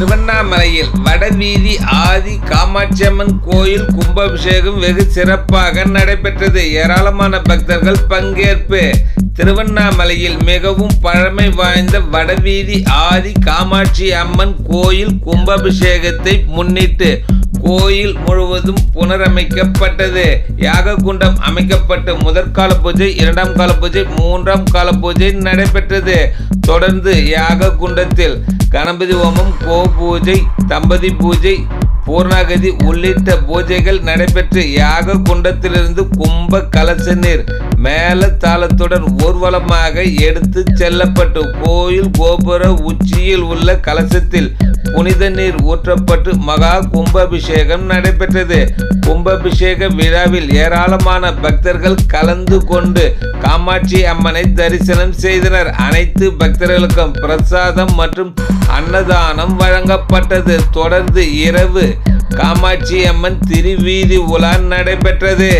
திருவண்ணாமலையில் வடவீதி ஆதி காமாட்சியம்மன் கோயில் கும்பாபிஷேகம் வெகு சிறப்பாக நடைபெற்றது. ஏராளமான பக்தர்கள் பங்கேற்பு. திருவண்ணாமலையில் மிகவும் பழமை வாய்ந்த வடவீதி ஆதி காமாட்சி அம்மன் கோயில் கும்பாபிஷேகத்தை முன்னிட்டு கோயில் முழுவதும் புனரமைக்கப்பட்டது. யாக குண்டம் அமைக்கப்பட்டு முதற்கால பூஜை இரண்டாம் கால பூஜை மூன்றாம் கால பூஜை நடைபெற்றது. தொடர்ந்து யாக குண்டத்தில் கணபதி ஹோமம் கோ பூஜை தம்பதி பூஜை பூர்ணாகதி உள்ளிட்ட பூஜைகள் நடைபெற்று யாக குண்டத்திலிருந்து கும்ப கலச நீர் மேல தாளத்துடன் ஊர்வலமாக எடுத்து செல்லப்பட்டு கோயில் கோபுர உச்சியில் உள்ள கலசத்தில் புனித நீர் ஊற்றப்பட்டு மகா கும்பாபிஷேகம் நடைபெற்றது. கும்பாபிஷேக விழாவில் ஏராளமான பக்தர்கள் கலந்து கொண்டு காமாட்சி அம்மனை தரிசனம் செய்தனர். அனைத்து பக்தர்களுக்கும் பிரசாதம் மற்றும் அன்னதானம் வழங்கப்பட்டது. தொடர்ந்து இரவு காமாட்சி அம்மன் திருவீதி உலா நடைபெற்றது.